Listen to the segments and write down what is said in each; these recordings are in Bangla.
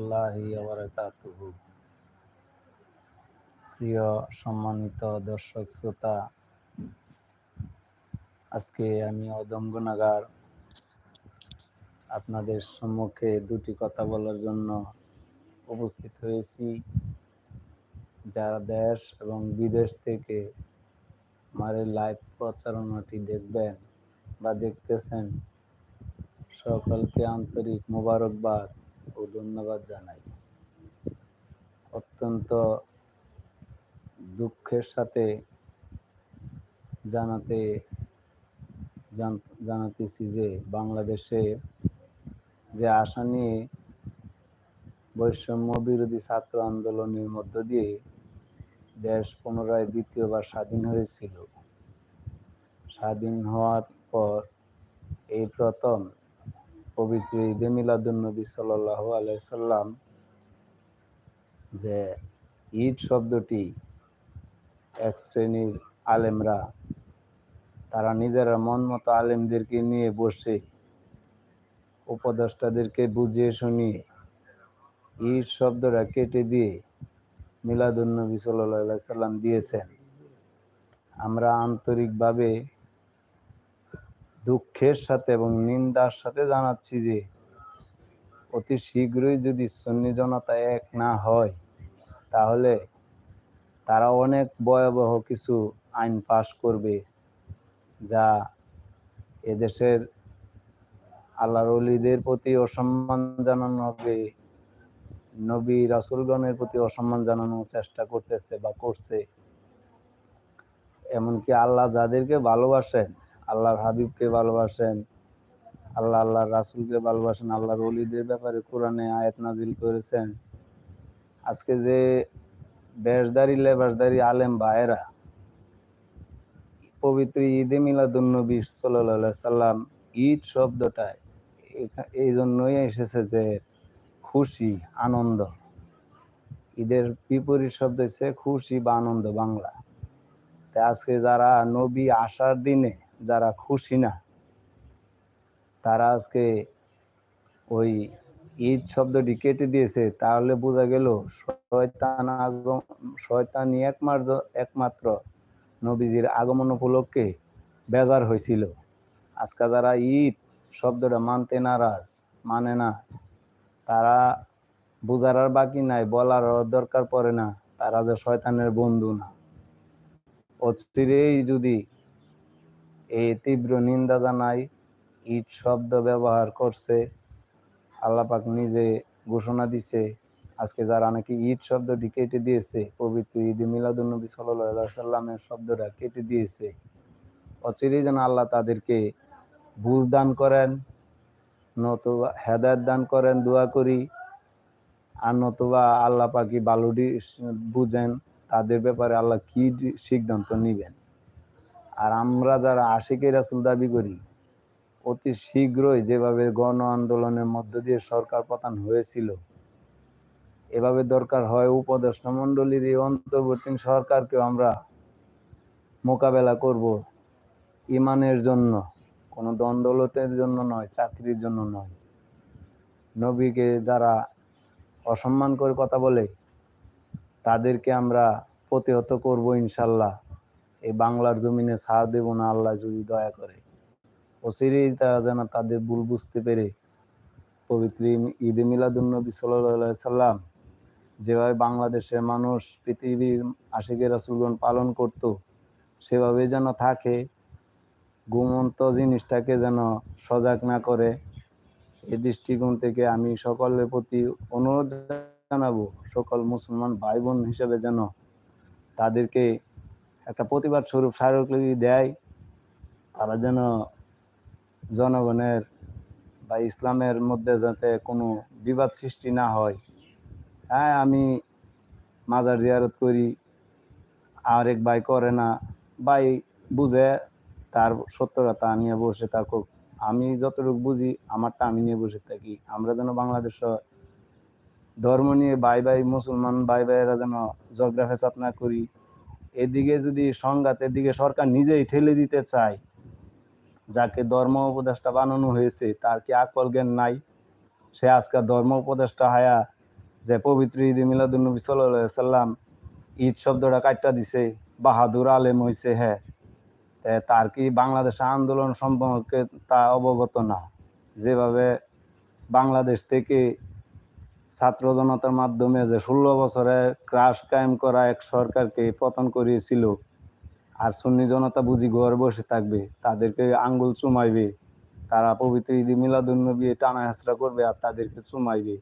রহমতুল্লাহি প্রিয় সম্মানিত দর্শক শ্রোতা আজকে আমি অদম্গনাগার আপনাদের সম্মুখে দুটি কথা বলার জন্য উপস্থিত হয়েছি। যারা দেশ এবং বিদেশ থেকে আমার এই লাইভ প্রচারণাটি দেখবেন বা দেখতেছেন সকলকে আন্তরিক মোবারকবাদ। ও ধন্যবাদ জানাই। অত্যন্ত দুঃখের সাথে জানাতে জানাতেছি যে বাংলাদেশে যে আশা নিয়ে বৈষম্য বিরোধী ছাত্র আন্দোলনের মধ্য দিয়ে দেশ পুনরায় দ্বিতীয়বার স্বাধীন হয়েছিল। স্বাধীন হওয়ার পর এই প্রথম পবিত্র ঈদে মিলাদুন্নবী সাল্লাহ আলাইসাল্লাম যে ঈদ শব্দটি এক শ্রেণির আলেমরা, তারা নিজেরা মন মতো আলেমদেরকে নিয়ে বসে উপদেষ্টাদেরকে বুঝিয়ে শুনিয়ে ঈদ শব্দটা কেটে দিয়ে মিলাদুন্নবী সাল্লাহ সাল্লাম দিয়েছেন। আমরা আন্তরিকভাবে দুঃখের সাথে এবং নিন্দার সাথে জানাচ্ছি যে, অতি শীঘ্রই যদি সন্নি জনতা এক না হয়, তাহলে তারা অনেক ভয়াবহ কিছু আইন পাশ করবে যা এদেশের আল্লাহর অলিদের প্রতি অসম্মান জানানো হবে, নবী রাসুলগণের প্রতি অসম্মান জানানোর চেষ্টা করতেছে বা করছে। এমনকি আল্লাহ যাদেরকে ভালোবাসেন আল্লাহর হাবিবকে ভালোবাসেন, আল্লাহ আল্লাহর রাসুলকে ভালোবাসেন, আল্লাহর অলিদের ব্যাপারে কোরআনে আয়াত নাজিল করেছেন। আজকে যে বেশদারি, লেবাসদারি আলেম ভাইয়েরা, পবিত্র ঈদে মিলাদুন্নবী সাল্লাহ সাল্লাম ঈদ শব্দটায় এখা- এই জন্যই এসেছে যে খুশি, আনন্দ। ঈদের বিপরীত শব্দ হচ্ছে খুশি বা আনন্দ বাংলা। আজকে যারা নবী আসার দিনে যারা খুশি না, তারা আজকে ওই ঈদ শব্দটি কেটে দিয়েছে, তাহলে বোঝা গেল শয়তান আগম, শয়তানি একমাত্র একমাত্র নবীজির আগমন উপলক্ষে বেজার হয়েছিল। আজকে যারা ঈদ শব্দটা মানতে নারাজ মানে না, তারা বুঝার আর বাকি নাই, বলার দরকার পড়ে না, তারা যে শয়তানের বন্ধু না। অচিরেই যদি এই তীব্র নিন্দা জানাই ঈদ শব্দ ব্যবহার করছে। আল্লাপাক নিজে ঘোষণা দিছে, আজকে যারা নাকি ঈদ শব্দটি কেটে দিয়েছে, পবিত্র ঈদ মিলাদুন্নবী সাল্লাহ সাল্লামের শব্দটা কেটে দিয়েছে। অচিরেই যেন আল্লাহ তাদেরকে বুঝ দান করেন, নতুবা হেদায়ত দান করেন, দোয়া করি, আর নতুবা আল্লাহ পাকি বালুডি বুঝেন, তাদের ব্যাপারে আল্লাহ কি সিদ্ধান্ত নিবেন? আর আমরা যারা আশিকে রাসুল দাবি করি, অতি শীঘ্রই যেভাবে গণ আন্দোলনের মধ্য দিয়ে সরকার পতন হয়েছিল, এভাবে দরকার হয় উপদেষ্টা মন্ডলীর এই অন্তর্বর্তী সরকারকেও আমরা মোকাবেলা করব ইমানের জন্য, কোনো দ্বন্দ্বলতের জন্য নয়, চাকরির জন্য নয়। নবীকে যারা অসম্মান করে কথা বলে, তাদেরকে আমরা প্রতিহত করব ইনশাল্লাহ। এই বাংলার জমিনে ছাড় দেব না, আল্লাহ যদি দয়া করে। অচিরেই তারা যেন তাদের ভুল বুঝতে পেরে পবিত্র ঈদে মিলাদুন্নবী সাল্লাহ সাল্লাম যেভাবে বাংলাদেশের মানুষ, পৃথিবীর আশিকের রাসুলগণ পালন করত, সেভাবে যেন থাকে, ঘুমন্ত জিনিসটাকে যেন সজাগ না করে। এই দৃষ্টিকোণ থেকে আমি সকলের প্রতি অনুরোধ জানাব, সকল মুসলমান ভাই বোন হিসেবে যেন তাদেরকে একটা প্রতিবাদ স্বরূপ স্মারকলিপি দেয়, তারা যেন জনগণের বা ইসলামের মধ্যে যাতে কোনো বিবাদ সৃষ্টি না হয়। হ্যাঁ আমি মাজার জিয়ারত করি আরেক ভাই করে না। ভাই বুঝে, তার সত্যতা নিয়ে বসে থাকুক। আমি যতটুকু বুঝি, আমারটা আমি নিয়ে বসে থাকি। আমরা যেন বাংলাদেশ ধর্ম নিয়ে ভাই ভাই মুসলমান ভাই ভাইয়েরা যেন ঝগড়া ফেসাদ না করি। এদিকে যদি সংঘাতের দিকে সরকার নিজেই ঠেলে দিতে চায়, যাকে ধর্ম উপদেষ্টা বানানো হয়েছে, তার কি আকল জ্ঞান নাই? সে আজকে ধর্ম উপদেষ্টা হায়া যে পবিত্র ঈদ মিলাদুল নবী সাল্লাম ঈদ শব্দটা কাটটা দিছে, বাহাদুর আলেম হইছে হ্যাঁ। তার কি বাংলাদেশ আন্দোলন সম্পর্কে তা অবগত না? যেভাবে বাংলাদেশ থেকে ছাত্র জনতার মাধ্যমে যে ষোলো বছরে ক্রাশ কায়েম করা এক সরকারকে পতন করিয়েছিল, আর সুন্নি জনতা বুঝি ঘর বসে থাকবে, তাদেরকে আঙ্গুল চুমাইবে, তারা পবিত্র ঈদ মিলাদুন্নবী টানা হেঁচড়া করবে আর তাদেরকে চুমাইবে।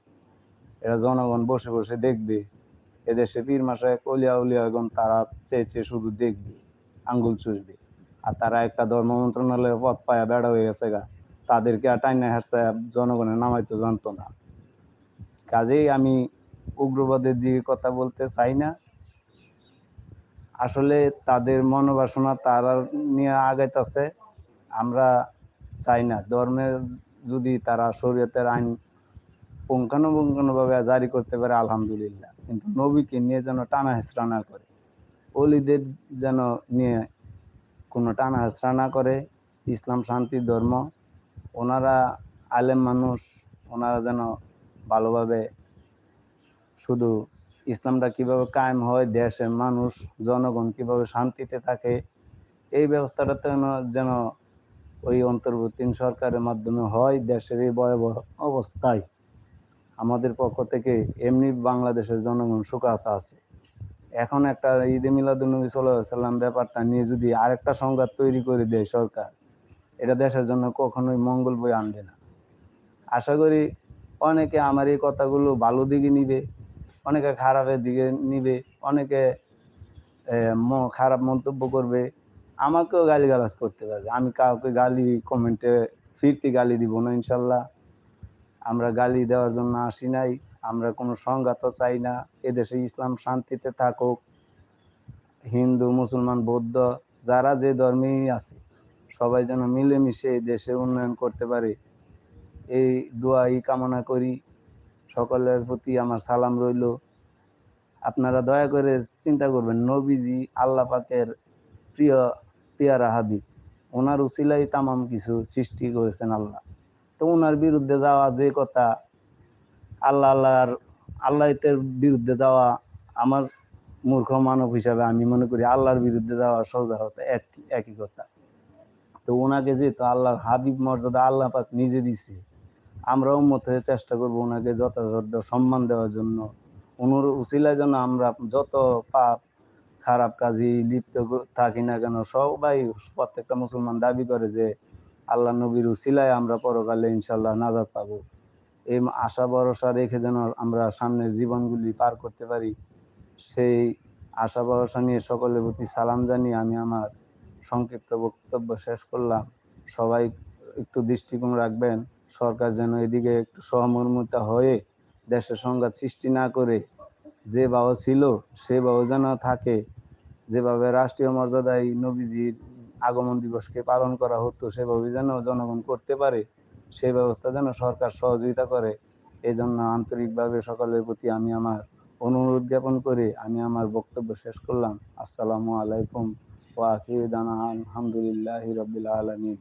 এরা জনগণ বসে বসে দেখবে, এদেশে পীর মাসে কলিয়া উলিয়া এখন তারা চেয়ে চেয়ে শুধু দেখবে, আঙ্গুল চুষবে। আর তারা একটা ধর্ম মন্ত্রণালয়ের পথ পায়া বেড়া হয়ে গেছে গা, তাদেরকে আর টাইনা হেঁচড়া জনগণের নামাইতে জানতো না। কাজেই আমি উগ্রবাদের দিকে কথা বলতে চাই না। আসলে তাদের মনোবাসনা তারা নিয়ে আগাইতেছে, আমরা চাই না। ধর্মের যদি তারা শরীয়তের আইন পুঙ্খানুপুঙ্খানুভাবে জারি করতে পারে, আলহামদুলিল্লাহ। কিন্তু নবীকে নিয়ে যেন টানা হেঁচড়া না করে, অলিদের যেন নিয়ে কোনো টানা হেঁচড়া না করে, ইসলাম শান্তি, ধর্ম, ওনারা আলেম মানুষ, ওনারা যেন ভালোভাবে শুধু ইসলামটা কীভাবে কায়েম হয়, দেশের মানুষ, জনগণ কীভাবে শান্তিতে থাকে, এই ব্যবস্থাটা যেন যেন ওই অন্তর্বর্তী সরকারের মাধ্যমে হয়, দেশের এই ভয়াবহ অবস্থায়। আমাদের পক্ষ থেকে এমনি বাংলাদেশের জনগণ শোকাহত আছে। এখন একটা ঈদে মিলাদুলনবী সাল্লাম ব্যাপারটা নিয়ে যদি আরেকটা সংঘাত তৈরি করে দেয় সরকার, এটা দেশের জন্য কখনোই মঙ্গল বই আনবে না। আশা করি অনেকে আমার এই কথাগুলো ভালো দিকে নিবে, অনেকে খারাপের দিকে নিবে, অনেকে খারাপ মন্তব্য করবে। আমাকেও গালিগালাজ করতে পারবে। আমি কাউকে গালি কমেন্টে ফিরতি গালি দিব না, ইনশাল্লাহ। আমরা গালি দেওয়ার জন্য আসি নাই, আমরা কোনো সংঘাতও চাই না। এদেশে ইসলাম শান্তিতে থাকুক। হিন্দু, মুসলমান, বৌদ্ধ, যারা যে ধর্মেই আছে, সবাই যেন মিলেমিশে দেশে উন্নয়ন করতে পারে। এই দোয়াই কামনা করি। সকলের প্রতি আমার সালাম রইল। আপনারা দয়া করে চিন্তা করবেন, নবীজি আল্লাহ পাকের প্রিয় পিয়ারা হাবিব, ওনার উসিলাই তামাম কিছু সৃষ্টি করেছেন আল্লাহ। তো ওনার বিরুদ্ধে যাওয়া যে কথা, আল্লাহ আল্লাহর আল্লাহতের বিরুদ্ধে যাওয়া আমার মূর্খ মানব হিসাবে আমি মনে করি আল্লাহর বিরুদ্ধে যাওয়া সোজা হতো এক একই কথা। তো ওনাকে যেহেতু আল্লাহর হাবিব মর্যাদা আল্লাহ পাক নিজে দিছে আমরা উন্মত হয়ে চেষ্টা করব ওনাকে যথাযথ সম্মান দেওয়ার জন্য। ওনার উসিলায় যেন আমরা যত পাপ, খারাপ কাজে লিপ্ত থাকি না কেন, সবাই প্রত্যেকটা মুসলমান দাবি করে যে আল্লাহ নবীর উসিলায় আমরা পরকালে ইনশাল্লাহ নাজাদ পাবো। এই আশা ভরসা রেখে যেন আমরা সামনের জীবনগুলি পার করতে পারি, সেই আশা ভরসা নিয়ে সকলের প্রতি সালাম জানিয়ে আমি আমার সংক্ষিপ্ত বক্তব্য শেষ করলাম। সবাই একটু দৃষ্টিকোণ রাখবেন। সরকার যেন এদিকে একটু সহমর্মিতা হয়ে দেশের সংঘাত সৃষ্টি না করে যে বাবা ছিল, সে বাবা যেন থাকে। যেভাবে রাষ্ট্রীয় মর্যাদায় নবীজির আগমন দিবসকে পালন করা হতো, সেভাবে যেন জনগণ করতে পারে সেই ব্যবস্থা যেন সরকার সহযোগিতা করে। এই জন্য আন্তরিকভাবে সকলের প্রতি আমি আমার অনুরোধ জ্ঞাপন করে আমি আমার বক্তব্য শেষ করলাম। আসসালামু আলাইকুম। আখির দানা আলহামদুলিল্লাহি রাব্বিল আলামিন।